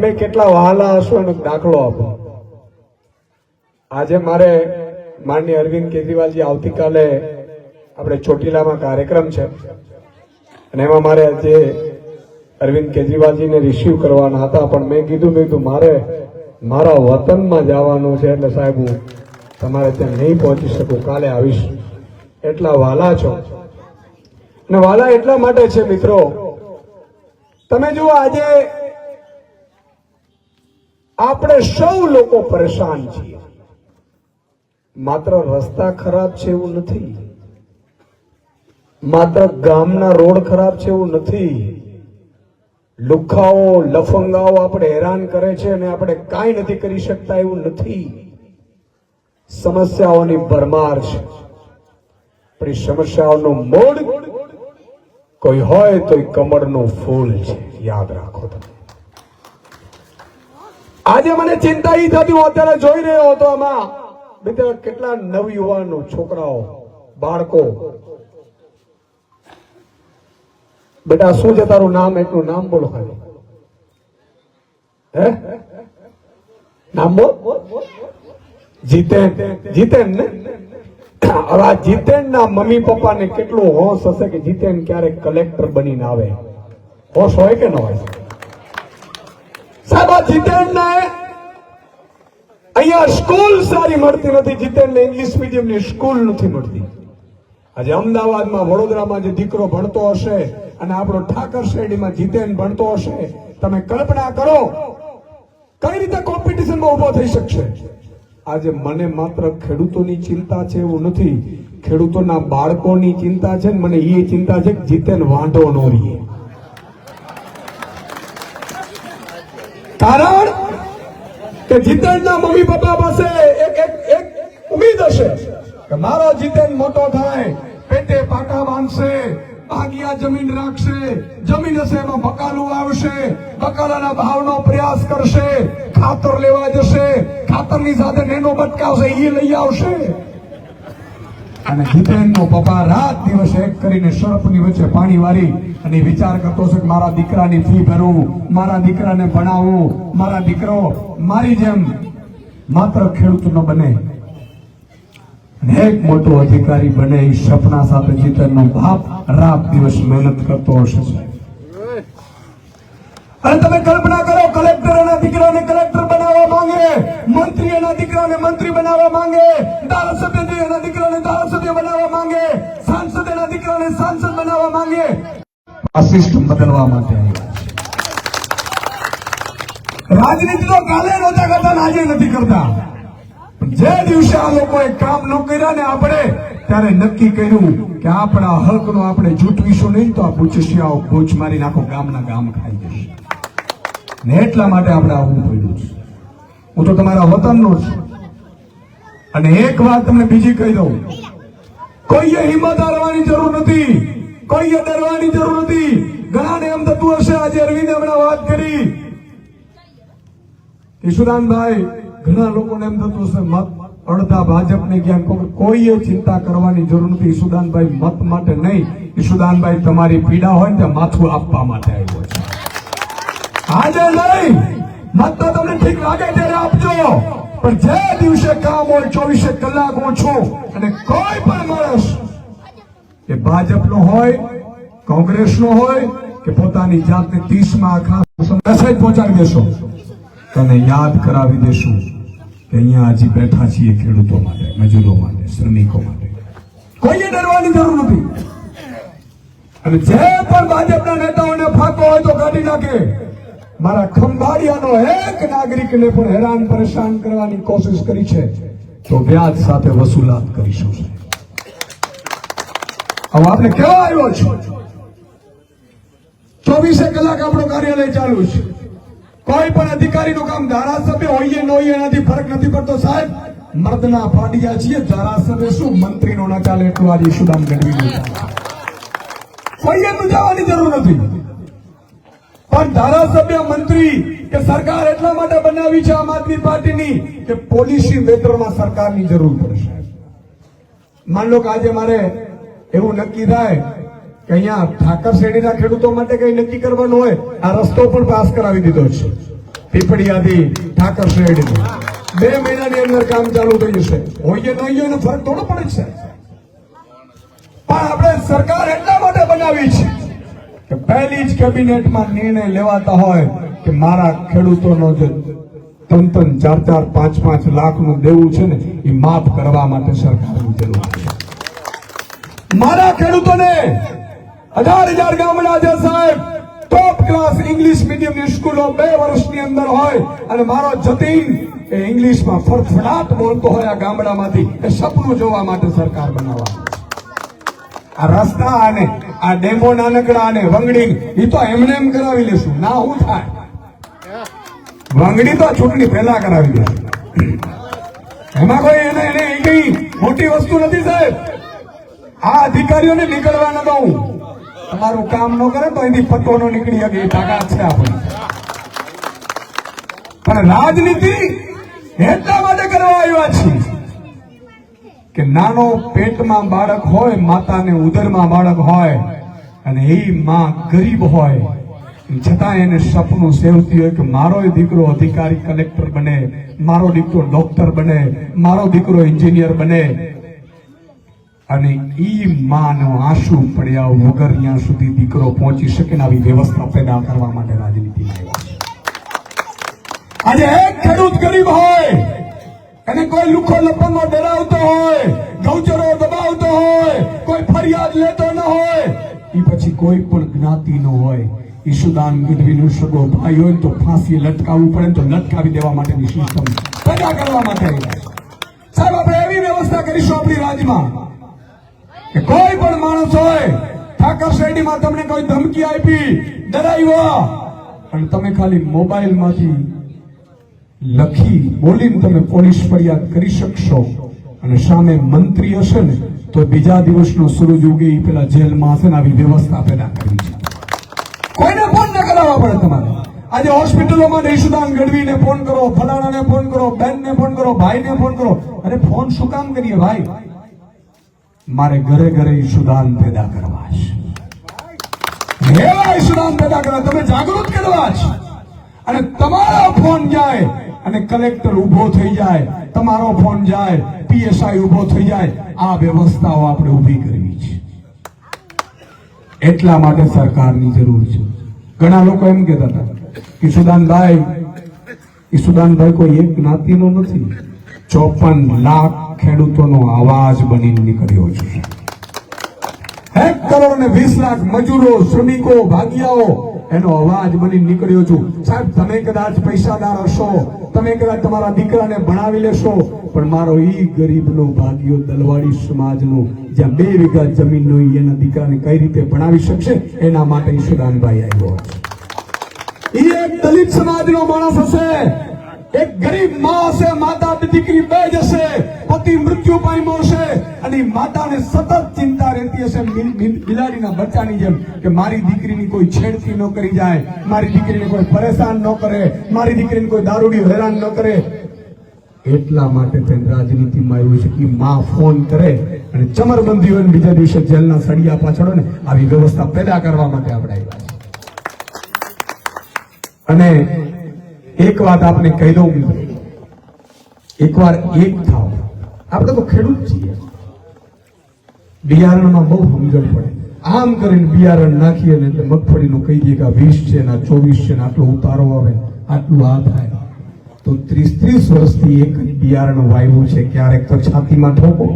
તમે કેટલા વહાલા હશો એનો દાખલો આપો. આજે મારે માનની અરવિંદ કેજરીવાલજી આવતીકાલે આપણે ચોટીલામાં કાર્યક્રમ છે. અને એમાં મારે જે અરવિંદ કેજરીવાલજીને રિસીવ કરવાના હતા, પણ મેં કીધું કીધું, મારે મારા વતનમાં જવાનું છે એટલે સાહેબ હું તમારે ત્યાં નહીં પહોંચી શકું, કાલે આવીશ. એટલા વાલા છો. અને વાલા એટલા માટે છે મિત્રો, તમે જુઓ આજે આપણે સૌ લોકો પરેશાન છીએ. માત્ર રસ્તા ખરાબ છે એવું નથી. માત્ર ગામના રોડ ખરાબ છે એવું નથી. લુખાઓ, લફંગાઓ આપણે હેરાન કરે છે અને આપણે કાંઈ નથી કરી શકતા એવું નથી. સમસ્યાઓની ભરમાર છે. પણ સમસ્યાઓનું મૂળ કોઈ હોય તો એ કમળનું ફૂલ છે. યાદ રાખો તમે. આજે મને ચિંતા એ થતી હું અત્યારે જોઈ રહ્યો હતો આમાં. મિત્ર, કેટલા નવયુવાનો છોકરાઓ, બાળકો. બેટા, શું છે તારું નામ? એટલું નામ બોલો ખાલી. હે? નામ બોલ. જીતેન. જીતેન ને? હવે આ જીતેન ના મમ્મી પપ્પા ને કેટલું હોશ હશે કે જીતેન ક્યારેક કલેક્ટર બનીને આવે. હોશ હોય કે ન હોય? સાહેબ આ અહીંયા સ્કૂલ સારી મળતી નથી જીતેન ઇંગ્લિશ મીડિયમની સ્કૂલ નથી મળતી. આજે અમદાવાદમાં વડોદરામાં જે દીકરો ભણતો હશે અને આપણો ઠાકર શેરડીમાં જીતેન ભણતો હશે, તમે કલ્પના કરો, કઈ રીતે કોમ્પિટિશનમાં ઊભો થઈ શકશે? આજે મને માત્ર ખેડૂતોની ચિંતા છે એવું નથી, ખેડૂતોના બાળકોની ચિંતા છે મને એ ચિંતા છે કે જીતેન વાંઢો ન રહીએ. કારણ કે જીતેનના મમ્મી પપ્પા પાસે એક એક એક ઉમ્મીદ હશે કે મારો જીતેન મોટો થાય, પેટે પાટા બાંધશે, ભાગિયા જમીન રાખશે, જમીન હશે એમાં બકાલું આવશે બકાલાના ભાવનો પ્રયાસ કરશે, ખાતર લેવા જશે, ખાતરની સાથે નેનો બટકાવશે એ લઈ આવશે. અને જીતેનનો પપ્પા રાત દિવસ એક કરીને સર્પની વચ્ચે પાણી વારી અને વિચાર કરતો છે કે મારા દીકરાની ફી ભરવું મારા દીકરાને ભણાવવું મારા દીકરો મારી જેમ માત્ર ખેડૂત ન બને એક મોટો અધિકારી બને એ સપના સાથે જીતનનો બાપ રાત દિવસ મહેનત કરતો હશે. અને તમે કલ્પના કરો કલેક્ટર એના દીકરાને કલેક્ટર માંગે. મંત્રી એના દીકરાને મંત્રી બનાવવા માંગે. ધારાસભ્ય એના દીકરાને ધારાસભ્ય બનાવવા માંગે. સાંસદ એના દીકરાને સાંસદ બનાવવા માંગે. સિસ્ટમ બદલવા માટે આવ્યા રાજનીતિ તો કાલે નહોતા કરતા આજે નથી કરતા. જે દિવસે આ લોકોએ કામ ન કર્યા ને આપણે, ત્યારે નક્કી કર્યું કે આપણા હકનો આપણે જૂટવીશું નહીં તો આ બુચસિયાઓ ભૂચ મારી નાખો, ગામના ગામ ખાઈ જશે. ને એટલા માટે આપણે આવવું પડ્યું છે. હું તો તમારા વતનનો છું અને એક વાત તમને બીજી કહી દઉં. કોઈએ હિંમત હારવાની જરૂર નથી. કોઈએ ડરવાની જરૂર નથી. ઘણાને એમ થતું હશે, આજે અરવિંદે હમણાં વાત કરી. ઈશુદાનભાઈ ઘણા લોકોને એમ થતું હશે, મત અડધા ભાજપને ક્યાંક કોઈએ ચિંતા કરવાની જરૂર નથી. ઈશુદાનભાઈ મત માટે નહીં. ઈશુદાનભાઈ તમારી પીડા હોય ને માથું આપવા માટે આવ્યો છે. આજે નહીં. મત તો તમને ઠીક લાગે ત્યારે આપજો. પણ જે દિવસે કામ હોય ચોવીસે કલાક હું છું અને કોઈ પણ માણસ એ ભાજપનો હોય, કોંગ્રેસનો હોય કે પોતાની જાતને ત્રીસમાં આખા મેસેજ પહોંચાડી દેશો. તને યાદ કરાવી દેશું કે અહીંયા હજી બેઠા છીએ ખેડૂતો માટે, મજૂરો માટે, શ્રમિકો માટે. કોઈએ ડરવાની જરૂર નથી. અને જે પણ ભાજપના નેતાઓને ફાંકો હોય તો કાઢી નાખે. મારા ખંભાળિયાનો એક નાગરિકને પણ હેરાન પરેશાન કરવાની કોશિશ કરી છે, તો વ્યાજ સાથે વસૂલાત કરીશું. હવે આપણે કેવા આવ્યો છો, ચોવીસે કલાક આપણો કાર્યાલય ચાલુ છે. કોઈ પણ અધિકારીનું કામ ધારાસભ્ય હોઈએ ન હોઈએ, એનાથી ફરક નથી પડતો. સાહેબ, મર્દના ફાડિયા છીએ, ધારાસભ્ય શું? મંત્રીનો ના ચાલે એટલું આજે સુદામ ગઢવી કોઈએ જવાની જરૂર નથી. પણ ધારાસભ્ય મંત્રી કે સરકાર એટલા માટે બનાવી છે આમ આદમી પાર્ટીની કે પોલિસી વેતરમાં સરકારની જરૂર પડશે. માન લો કે આજે મારે એવું નક્કી થાય કે અહીંયા ઠાકર શ્રેણીના ખેડૂતો માટે કઈ નક્કી કરવાનું હોય, આ રસ્તો પણ પાસ કરાવી દીધો છે. પીપળિયાથી ઠાકર શેડ બે મહિનાની અંદર કામ ચાલુ થઈ જશે. હોઈએ ન હોઈએ ફરક થોડો પડે છે. પણ આપણે સરકાર એટલા માટે બનાવી છે કે પહેલી જ કેબિનેટમાં નિર્ણય લેવાતા હોય કે મારા ખેડૂતોનો જે ત્રણ ત્રણ ચાર ચાર પાંચ પાંચ લાખનું દેવું છે ને, એ માફ કરવા માટે સરકારની જરૂર છે. મારા ખેડૂતોને હજાર હજાર ગામડા છે સાહેબ ટોપ ક્લાસ ઇંગ્લિશ મીડિયમની સ્કૂલો બે વર્ષની અંદર હોય અને મારો જતીન એ ઇંગ્લિશમાં ફરફડાટ બોલતો હોય આ ગામડામાંથી, એ સપનું જોવા માટે સરકાર બનાવવા. આ રસ્તા અને આ ડેમો નાનકડા અને વંગડી એ તો એમને એમ કરાવી લેશું. ના, હું થાય? વંગડી તો ચૂંટણી પહેલા કરાવી દે એમાં કોઈ એને એને કઈ મોટી વસ્તુ નથી, સાહેબ. આ અધિકારીઓને નીકળવા ન દઉં. તમારું કામ ન કરે તો એની પત્તો નો નીકળી શકે, એ તાકાત છે આપણે પણ રાજનીતિ એટલા માટે કરવા આવ્યા છીએ. કે નાનો પેટમાં બાળક હોય, માતાને ઉદરમાં બાળક હોય, અને એ માં ગરીબ હોય છતાં એને સપનું સેવતી હોય કે મારો દીકરો અધિકારી, કલેક્ટર બને, મારો દીકરો ડોક્ટર બને, મારો દીકરો એન્જિનિયર બને. અને ઈ માનો આંસુ પડ્યા વગર ત્યાં સુધી દીકરો પહોંચી શકે ને આવી વ્યવસ્થા પેદા કરવા માટે રાજનીતિ આજે એક ખેડૂત ગરીબ હોય અને કોઈ લુખો લપંગો ડરાવતો હોય, ગૌચરો દબાવતો હોય, કોઈ ફરિયાદ લેતો ન હોય એ પછી કોઈ પણ જ્ઞાતિ નો હોય. ઈશુદાન ગઢવીનો સગો ભાઈ હોય તો ફાંસી લટકાવવું પડે તો લટકાવી દેવા માટેની સિસ્ટમ પેદા કરવા માટે સાહેબ, આપણે એવી વ્યવસ્થા કરીશું આપણી રાજમાં કે કોઈ પણ માણસ હોય, ઠાકર શેરડીમાં તમને કોઈ ધમકી આપી ડરાવ્યો અને તમે ખાલી મોબાઈલમાંથી લખી બોલીને તમે પોલીસ ફરિયાદ કરી શકશો. અને સામે મંત્રી હશે ને, તો બીજા દિવસનો સૂરજ ઉગે એ પેલા જેલમાં હશે ને, આવી વ્યવસ્થા પેદા કરવી છે. કોઈને ફોન ન કરાવવા પડે તમારે? આજે હોસ્પિટલોમાં રેશુદાન ગઢવીને ફોન કરો, ફલાણાને ફોન કરો, બેનને ફોન કરો, ભાઈને ફોન કરો. અરે ફોન શું કામ કરીએ ભાઈ? મારે ઘરે ઘરે ઈશુદાન પેદા કરવા છે. પેદા કરવા. તમે જાગૃત કરવા છે અને તમારા ફોન જાય અને કલેક્ટર ઊભો થઈ જાય, તમારો ફોન જાય, પીએસઆઈ ઊભો થઈ જાય, આ વ્યવસ્થાઓ આપણે ઊભી કરવી છે. એટલા માટે સરકારની જરૂર છે. ઘણા લોકો એમ કહેતા હતા કે સુદાનભાઈ ઈસુદાનભાઈ કોઈ એક જ્ઞાતિનો નથી. ચોપન લાખ ખેડૂતોનો અવાજ બનીને નીકળ્યો છે. એક કરોડ ને વીસ લાખ મજૂરો, શ્રમિકો, ભાગિયાઓ એનો અવાજ બની નીકળ્યો છું. સાહેબ, તમે કદાચ પૈસાદાર હશો, તમે કદાચ તમારા દીકરાને ભણાવી લેશો, પણ મારો ઈ ગરીબનો ભાગ્યો દલવાડી સમાજનો, જ્યાં બે વીઘા જમીનનો નો એના દીકરાને કઈ રીતે ભણાવી શકશે, એના માટે ઈશુદાનભાઈ આવ્યો છે. ઈ એક દલિત સમાજનો માણસ હશે. એક ગરીબમાં હશે માતા દીકરી બે જશે પતિ મૃત્યુ પામ્યો અને માતાને સતત ચિંતા રહેતી હશે બિલ- બિલ- બિલાડીના બચ્ચાની જેમ કે મારી દીકરીની કોઈ છેડતી ન કરી જાય, મારી દીકરીને કોઈ પરેશાન ન કરે, મારી દીકરીને કોઈ દારૂડી હેરાન ન કરે. એટલા માટે તેને રાજનીતિમાં આવ્યું છે કે માં ફોન કરે અને ચમરબંધી હોય બીજા દિવસે જેલના સળિયા પાછળ ને, આવી વ્યવસ્થા પેદા કરવા માટે આપણે આવ્યા છે અને એક વાત આપને કહી દઉં એકવાર એક થાવ. આપણે તો ખેડૂત છીએ. બિયારણમાં બહુ સમજણ પડે. આમ કરીને બિયારણ નાખીએ ને એટલે મગફળીનું કહી દઈએ કે વીસ છે ને ચોવીસ છે ને આટલો ઉતારો આવે, આટલું આ થાય. તો ત્રીસ ત્રીસ વર્ષથી એક બિયારણ વાવ્યું છે, ક્યારેક તો છાતીમાં ઠોકો.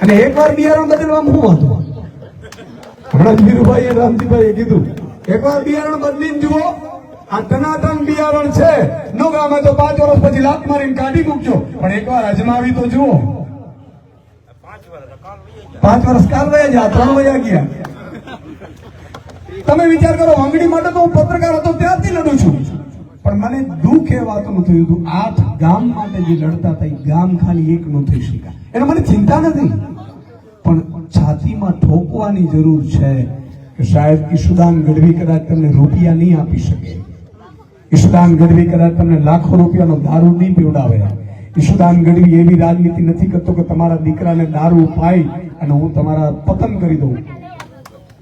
અને એકવાર બિયારણ બદલવામાં શું વાંધો? હમણાં જ વીરુભાઈએ રામજીભાઈએ કીધું, એકવાર બિયારણ બદલીને જુઓ આ તનાતન બિયારણ છે. નો ગામે તો પાંચ વર્ષ પછી લાત મારીને કાઢી મૂકજો. પણ એકવાર અજમાવી તો જુઓ. પાંચ વર્ષ કાલ વયા ગયા, ત્રણ વયા ગયા. તમે વિચાર કરો, આંગળી માટે તો હું પત્રકાર હતો, ત્યારથી લડું છું. પણ મને દુઃખ એ વાતનું થયું હતું, આઠ ગામ માટે જે લડતા હતા, એ ગામ ખાલી એક નું થઈ શક્યા. એને મને ચિંતા નથી. પણ છાતીમાં ઠોકવાની જરૂર છે કે સાહેબ ઈશુદાન ગઢવી કદાચ તમને રૂપિયા નહીં આપી શકે. ઈશુદાન ગઢવી કદાચ તમને લાખો રૂપિયાનો દારૂ નહીં પીવડાવે. ઈશુદાન ગઢવી એવી રાજનીતિ નથી કરતો કે તમારા દીકરાને દારૂ પાઈ અને હું તમારા પતન કરી દઉં.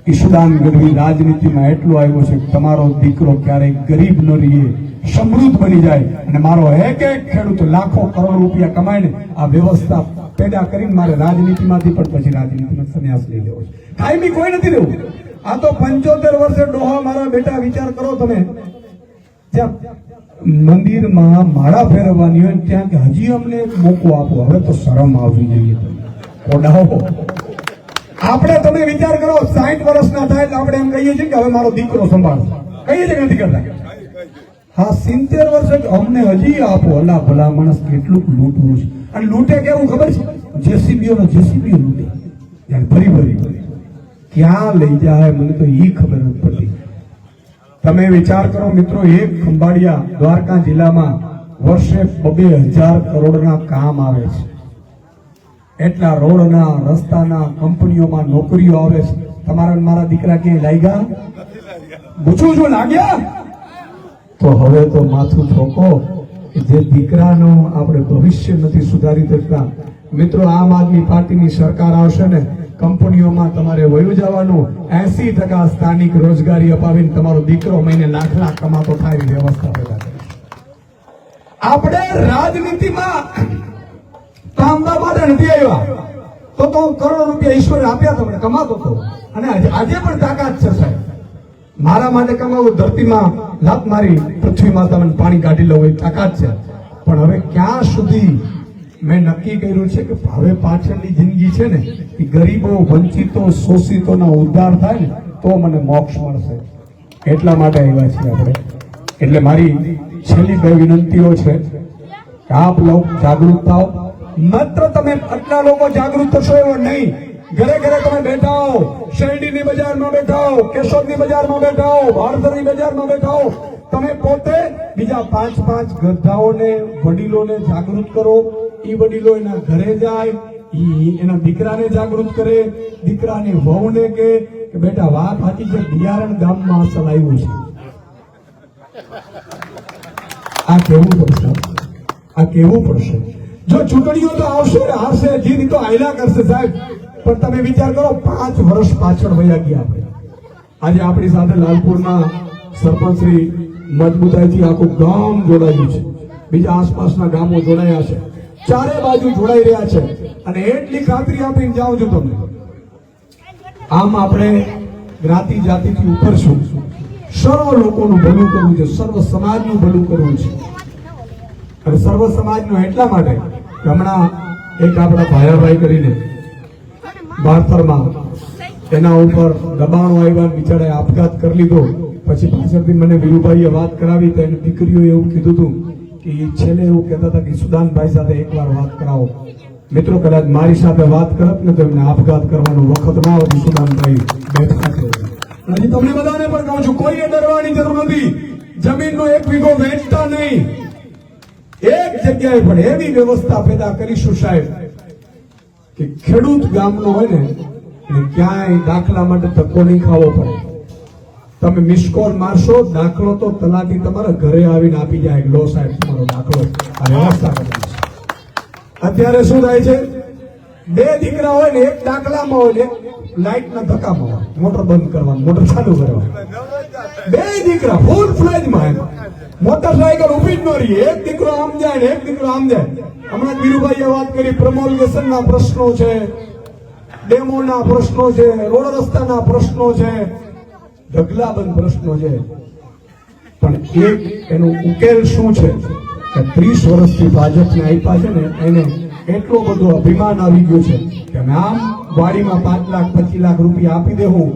ઈશુદાન ગઢવી રાજનીતિમાં એટલો આવ્યો છે તમારો દીકરો ક્યારેય ગરીબ ન રહીએ, સમૃદ્ધ બની જાય અને મારો એક એક ખેડૂત લાખો કરોડ રૂપિયા કમાઈને આ વ્યવસ્થા પેદા કરીને મારે રાજનીતિમાંથી પણ પછી રાજનીતિનો સંન્યાસ લઈ લેવો છે. કાયમી કોઈ નથી રહેવું આ તો પંચોતેર વર્ષે ડોહા મારા બેટા વિચાર કરો તમે. જ્યાં મંદિરમાં માળા ફેરવવાની હોય ત્યાં કે હજી અમને એક મોકો આપો, હવે તો શરમ આવવી જોઈએ ઓડાવો. આપણે તમે વિચાર કરો સાઠ વર્ષના થાય એટલે આપણે એમ કહીએ છીએ કે હવે મારો દીકરો સંભાળશે કહીએ છીએ નથી કરતા? હા, સિત્તેર વર્ષ જ અમને હજી આપો. અલા, ભલા માણસ કેટલું લૂંટવું છે. અને લૂંટે કેવું ખબર છે? જેસીબીઓ નો જેસીબીઓ લૂંટે. ફરી ભરી ક્યાં લઈ જાય મને તો એ ખબર નથી પડતી. તમે વિચાર કરો મિત્રો, એક ખંભાળિયા દ્વારકા જિલ્લામાં વર્ષે બબે હજાર કરોડના કામ આવે છે. એટલા રોડના, રસ્તાના, કંપનીઓમાં નોકરીઓ આવે છે. તમારા મારા દીકરા ક્યાંય લાગ્યા? પૂછું છું, લાગ્યા? તો હવે તો માથું ઠોકો જે દીકરાનો આપણે ભવિષ્ય નથી સુધારી શકતા. મિત્રો, આમ આદમી પાર્ટીની સરકાર આવશે ને કંપનીઓમાં તમારે વયું જવાનું, એસી ટકા સ્થાનિક રોજગારી અપાવીને તમારો દીકરો મહિને લાખ લાખ કમાતો થાય વ્યવસ્થા પેદા આપણે રાજનીતિમાં માટે નથી આવ્યા. તો તો કરોડો રૂપિયા ઈશ્વરે આપ્યા તમને કમાતો હતો અને આજે આજે પણ તાકાત છે સાહેબ. મારા માટે કમાવું ધરતીમાં લાત મારી, પૃથ્વીમાં તમને પાણી કાઢી લઉં એ તાકાત છે. પણ હવે ક્યાં સુધી મેં નક્કી કર્યું છે કે હવે પાછળની જિંદગી છે ને, એ ગરીબો, વંચિતો, શોષિતોના ઉદ્ધાર થાય ને, તો મને મોક્ષ મળશે. એટલા માટે આવ્યા છીએ આપણે. એટલે મારી છેલ્લી બે વિનંતીઓ છે આપ લોક જાગૃત થાઓ. માત્ર તમે આટલા લોકો જાગૃત થશો એવો નહીં. ઘરે ઘરે તમે બેઠા હો શેરડીની બજારમાં બેઠા હો કેશોદની બજારમાં બેઠા હો ભારતની બજારમાં બેઠા હો તમે પોતે બીજા પાંચ પાંચ ગધાઓને વડીલોને જાગૃત કરો. ઈ વડીલો એના ઘરે જાય એના દીકરાને જાગૃત કરે, દીકરાની વહુને કે કે, બેટા વાત સાચી છે બિયારણ ગામમાં અસલ છે. આ કેવું પડશે? આ કેવું પડશે? જો ચૂંટણીઓ તો આવશે હારશે જીત તો આયલા કરશે સાહેબ. પણ તમે વિચાર કરો, પાંચ વર્ષ પાછળ વયા ગયા આપણે આજે આપણી સાથે લાલપુરના સરપંચ શ્રી મજબૂતાઈથી આખું ગામ જોડાયું છે. બીજા આસપાસના ગામો જોડાયા છે. ચારે બાજુ જોડાઈ રહ્યા છે. અને એટલી ખાતરી આપીને જાઉં છું તમને આમ આપણે જ્ઞાતિ જાતિથી ઉપર છું. સર્વ લોકોનું ભલું કરવું છે. સર્વ સમાજનું ભલું કરવું છે. અને સર્વ સમાજનું એટલા માટે હમણાં એક આપણા ભાયાભાઈ કરીને ભારતરમાં એના ઉપર દબાણો આવ્યા બિચારાએ આપઘાત કરી લીધો. પછી પાછળથી મને વીરુભાઈએ વાત કરાવી તો એની દીકરીઓએ એવું કીધું હતું કે છેલ્લે એવું કહેતા હતા કે સુદાનભાઈ સાથે એકવાર વાત કરાવો. મિત્રો, કદાચ મારી સાથે વાત કરત ને તો એમને આપઘાત કરવાનો વખત ના આવે સુદાનભાઈ બેઠા છે. હજી તમને બધાને પણ કહું છું, કોઈએ ડરવાની જરૂર નથી. જમીનનો એક વીઘો વેચતા નહીં. એક જગ્યાએ પણ એવી વ્યવસ્થા પેદા કરીશું સાહેબ કે ખેડૂત ગામનો હોય ને ક્યાંય દાખલા માટે ધક્કો નહીં ખાવો પડે. તમે મિસ મારશો, દાખલો તો તલાટી તમારા ઘરે આવીને આપી જાય. લો સાહેબ, તમારો દાખલો. અત્યારે શું થાય છે? બે દીકરા હોય ને, એક દાખલામાં હોય ને લાઈટ ના ધક્કામાં હોય. મોટર બંધ કરવાનું, મોટર ચાલુ કરવાનું. બે દીકરા ફૂલ ફ્લેજમાં મોટરસાયકલ ઊભી જ ન રહી. એક દીકરો આમ જાય ને, એક દીકરો આમ જાય. હમણાં ધીરુભાઈએ વાત કરી ના પ્રશ્નો છે ડેમો ના પ્રશ્નો છે, રોડ રસ્તાના પ્રશ્નો છે. ઢગલાબંધ પ્રશ્નો છે. પણ એક એનો ઉકેલ શું છે કે ત્રીસ વર્ષથી ભાજપને આપ્યા છે ને એને એટલો બધો અભિમાન આવી ગયો છે કે નામ વાડીમાં પાંચ લાખ, પચીસ લાખ રૂપિયા આપી દેવું.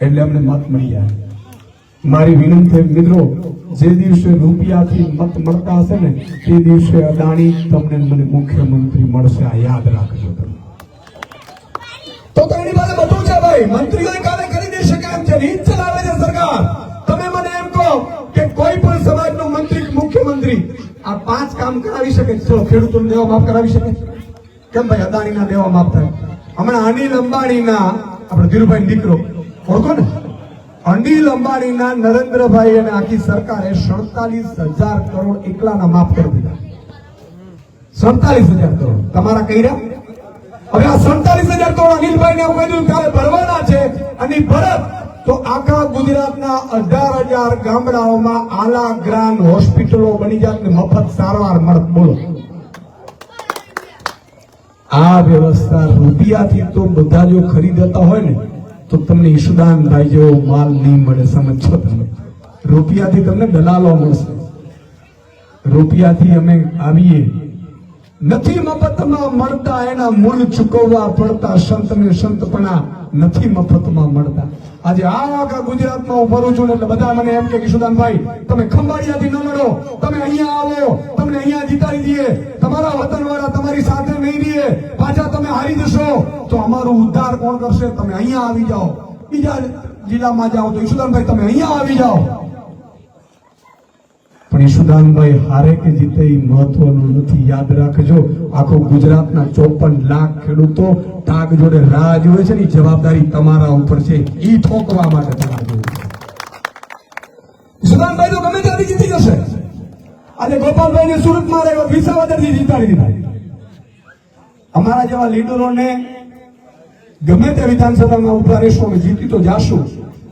એટલે અમને મત મળી જાય. મારી વિનંતી મિત્રો, જે દિવસે રૂપિયાથી મત મળતા હશે ને, તે દિવસે અદાણી તમને મને મુખ્યમંત્રી મળશે, આ યાદ રાખજો તમે. તો તેની પાસે બધું છે ભાઈ. મંત્રીઓ છે રીત ચલાવે છે સરકાર. તમે મને એમ કહો કે કોઈ પણ સમાજનો મંત્રી મુખ્યમંત્રી આ પાંચ કામ કરાવી શકે? ચલો, ખેડૂતોને દેવા માફ કરાવી શકે? કેમ ભાઈ, અદાણીના દેવા માફ થાય? હમણાં અનિલ અંબાણીના, આપણે ધીરુભાઈ દીકરો, ઓળખો ને? અનિલ અંબાણીના નરેન્દ્રભાઈ અને આખી સરકારે સડતાલીસ હજાર કરોડ એકલાના માફ કરી દીધા. સડતાલીસ હજાર કરોડ. તમારા કર્યા? હવે આ સડતાલીસ હજાર કરોડ અનિલભાઈ ને કહી દીધું કાલે ભરવાના છે. અને ભરત તો આખા ગુજરાતના અઢાર હજાર ગામડાઓમાં આલા ગ્રાન્ડ હોસ્પિટલો બની જાત ને મફત સારવાર મળત બોલો. આ વ્યવસ્થા રૂપિયાથી તો બધા જો ખરીદતા હોય ને, તો તમને ઈશુદાનભાઈ જેવો માલ નહીં મળે સમજો તમે. રૂપિયાથી તમને દલાલો મળશે. રૂપિયાથી અમે આવીએ નથી મફતમાં મળતા, એના મૂળ ચૂકવવા પડતા સંત ને સંતપણા નથી મફતમાં મળતા. આજે આ આખા ગુજરાતમાં હું ફરું છું એટલે બધા મને એમ કે કિશુદાનભાઈ તમે ખંભાળિયાથી ન લડો. તમે અહીંયા આવો, તમને અહીંયા જીતાડી દઈએ. તમારા વતન વાળા તમારી સાથે નહીં રહીએ. પાછા તમે હારી જશો. તો અમારું ઉદ્ધાર કોણ કરશે? તમે અહીંયા આવી જાઓ. બીજા જિલ્લામાં જાઓ તો ઈશુદાનભાઈ તમે અહીંયા આવી જાઓ. પણ ઈશુદાનભાઈ હારે કે જીતે એ મહત્વનું નથી. યાદ રાખજો, આખો ગુજરાતના ચોપન લાખ ખેડૂતો તાગ જોડે રાહ જોવે છે ને જવાબદારી તમારા ઉપર છે. એ ઠોકવા માટે તમારે જોવું ઈશુદાનભાઈ તો ગમે ત્યાંથી જીતી જશે. આજે ગોપાલભાઈ ને સુરતમાં વિસાવદરથી જીતાડી દીધા. અમારા જેવા લીડરોને ગમે તે વિધાનસભામાં ઊભા રહેશો અમે જીતી તો જાશું,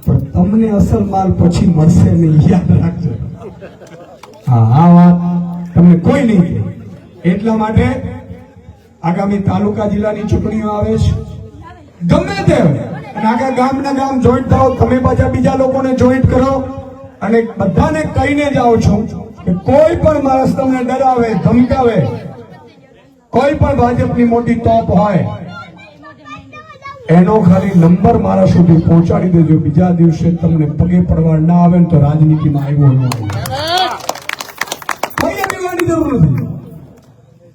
પણ તમને અસલ માલ પછી મળશે નહીં. યાદ રાખજો. હા આ વાત તમને કોઈ નહીં એટલા માટે આગામી તાલુકા જિલ્લાની ચૂંટણીઓ આવે છે. ગમે તે હોય. અને આખા ગામના ગામ જોઈન્ટ થાઓ, તમે પાછા બીજા લોકોને જોઈન્ટ કરો. અને બધાને કહીને જાઓ છો કે કોઈ પણ માણસ તમને ડરાવે, ધમકાવે, કોઈ પણ ભાજપની મોટી તોપ હોય, એનો ખાલી નંબર મારા સુધી પહોંચાડી દેજો. બીજા દિવસે તમને પગે પડવા ના આવે ને તો રાજનીતિમાં આવ્યો ન આવ્યો જરૂર નથી.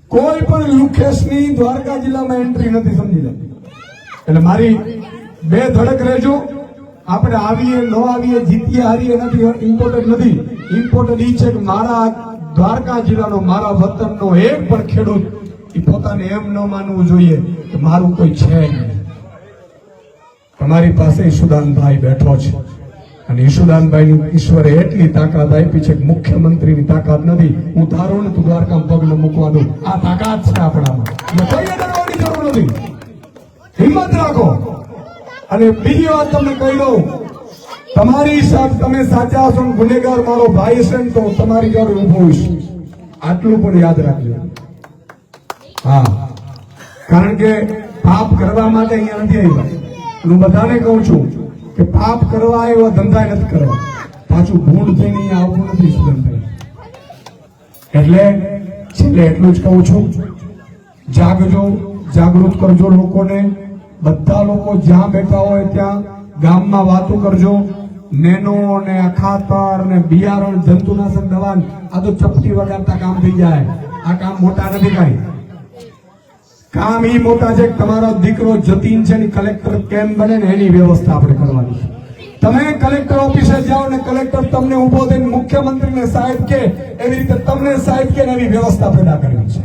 કોઈ પણ લુખેશની દ્વારકા જિલ્લામાં એન્ટ્રી નથી સમજી લે. એટલે મારી બે ધડક રહેજો. આપણે આવીએ, ન આવીએ, જીતીએ, હારીએ નથી ઇમ્પોર્ટન્ટ નથી. ઇમ્પોર્ટન્ટ ઈ છે કે મારા દ્વારકા જિલ્લાનો, મારા વતનનો એક પણ ખેડૂત એ પોતાને એમ ન માનવું જોઈએ કે મારું કોઈ છે નહીં. તમારી પાસે સુદાનભાઈ બેઠો છે. અને ઈશુદાનભાઈ ઈશ્વરે એટલી તાકાત આપી છે કે મુખ્યમંત્રીની તાકાત નથી. હું ધારું ને તું દ્વારકામ પગ મૂકવાનું આ તાકાત છે આપણામાં. કોઈને ડરવાની જરૂર નથી. હિંમત રાખો. અને બીજી વાત તમને કહી દઉં. તમારી સાથ તમે સાચા હશો ગુનેગાર મારો ભાઈ છે તો તમારી જોડે ઊભો હોઈશ. આટલું પણ યાદ રાખજો. હા. કારણ કે પાપ કરવા માટે અહીંયા નથી આવ્યા. હું બધાને કહું છું કે પાપ કરવા એવા ધંધા નથી કરવા. પાછું ભૂંડ અહીંયા આવવું નથી સુગંધભાઈ એટલે છેલ્લે એટલું જ કહું છું, જાગજો, જાગૃત કરજો લોકોને. બધા લોકો જ્યાં બેઠા હોય ત્યાં ગામમાં વાતો કરજો. નેનો ને આ ને બિયારણ, જંતુનાશક દવા, આ તો ચપટી વગાડતા કામ થઈ જાય. આ કામ મોટા નથી કાંઈ. કામ ઈ મોટા છે તમારો દીકરો જતીન છે ને કલેક્ટર કેમ બને ને એની વ્યવસ્થા આપણે કરવાની છે. તમે કલેક્ટર ઓફિસે જાઓ ને કલેક્ટર તમને ઊભો થઈને મુખ્યમંત્રીને સાહેબ કે, એવી રીતે તમને સાહેબ કે ને એવી વ્યવસ્થા પેદા કરવી છે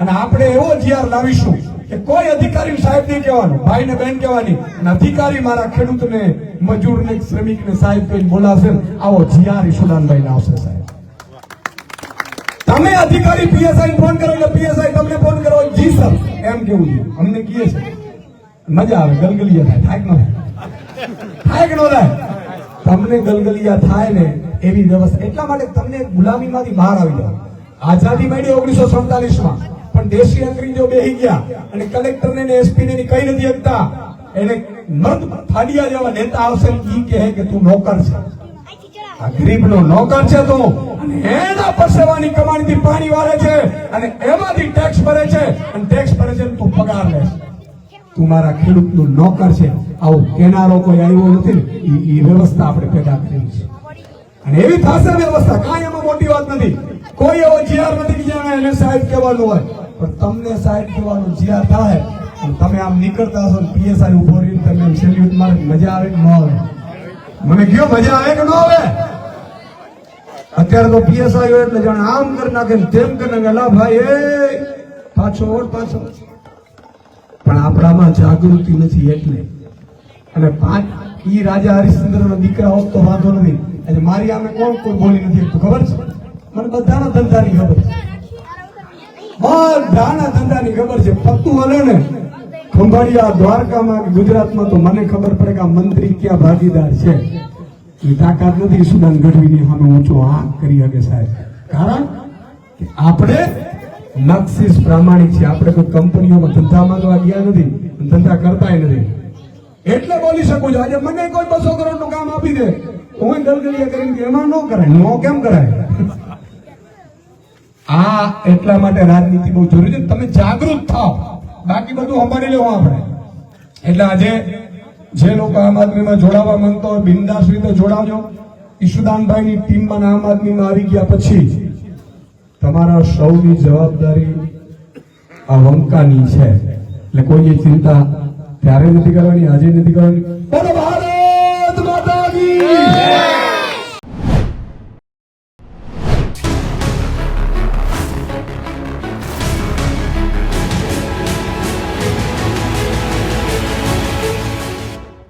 અને આપણે એવો જીઆર લાવીશું કે કોઈ અધિકારી સાહેબ નહીં કહેવાનું ભાઈ ને બેન કહેવાની અધિકારી મારા ખેડૂતને, મજૂરને, શ્રમિકને સાહેબ કહીને બોલાવશે ને આવો જીઆર ઈશુદાનભાઈ આવશે સાહેબ તમે અધિકારી પીએસઆઈ ફોન કરો એટલે પીએસઆઈ તમને ફોન કરો. જી સર એમ કેવું છે? અમને કીએ છે. મજા આવે, ગલગલિયા થાય. થાય કે ન થાય. થાય કે ન થાય. તમને ગલગલિયા થાય ને એવી વ્યવસ્થા. એટલા માટે તમને ગુલામીમાંથી બહાર આવી જાવ આઝાદી મળી ઓગણીસો સડતાલીસમાં પણ દેશી અંગ્રેજો બેહી ગયા અને કલેક્ટરને ને એસપી ને કઈ નથી શકતા એને મર્દ ફાડિયા જેવા નેતા આવશે એ કહે કે તું નોકર છે. આ ગરીબનો નોકર છે તું. અને એના પરસેવાની કમાણીથી પાણી વાળે છે અને એમાંથી ટેક્સ ભરે છે. અને ટેક્સ ભરે છે તું પગાર લે તું મારા ખેડૂતનો નોકર છે. આવો કેનારો કોઈ આવ્યો નથી ઈ વ્યવસ્થા આપણે પેદા કરી છે. અને એવી થશે વ્યવસ્થા કાંઈ એમાં મોટી વાત નથી. કોઈ એવો જીઆર નથી કે જેને એને સાહેબ કહેવાનું હોય. પણ તમને સાહેબ કહેવાનું જીઆર થાય. તમે આમ નીકળતા હશો પીએસઆઈ ઊભો રહીને તમે સેલ્યુટ મારે, મજા આવે કે ન આવે? મને કયો મજા આવે કે ન આવે? અત્યારે તો પીએસઆઈ એટલે જાણે આમ કરી નાખે તેમ કરી નાખે. અલા ભાઈ, એ પાછો ઓર પાછો. પણ આપણામાં જાગૃતિ નથી એટલે. અને પાંચ, ઈ રાજા હરિશ્ચંદ્ર નો દીકરા હોત તો વાંધો નથી. આજે મારી આમે કોણ કોઈ બોલી નથી શકતું, ખબર છે? મને બધાના ધંધાની ખબર છે. બધાના ધંધાની ખબર છે. પત્તું હલે ને? ખંભાળિયા દ્વારકામાં ગુજરાતમાં તો મને ખબર પડે કે આ મંત્રી ક્યાં ભાગીદાર છે. એ નથી સુદાન ગઢવીની સામે ઊંચો હાથ કરી શકે સાહેબ. કારણ કે આપણે નક્ષીસ પ્રામાણિક છે આપણે કોઈ કંપનીઓમાં ધંધામાં તો આ ગયા નથી ધંધા કરતા નથી. એટલે બોલી શકું છું. આજે મને કોઈ બસો કરોડનું કામ આપી દે. હું ગલગલિયા કરીને એમાં ન કરાય. નો કેમ કરાય? આ એટલા માટે રાજનીતિ બહુ જરૂરી છે. તમે જાગૃત થાઓ. બાકી બધું સંભાળી લેવું આપણે. એટલે આજે જે લોકો આમ આદમીમાં જોડાવા માંગતો હોય, બિંદાસ રીતે જોડાવજો. ઈશુદાનભાઈની ટીમમાં આમ આદમીમાં આવી ગયા પછી તમારા સૌની જવાબદારી આ વંકાની છે. એટલે કોઈએ ચિંતા ત્યારે નથી કરવાની, આજે નથી કરવાની. ભારત માતા કી જય!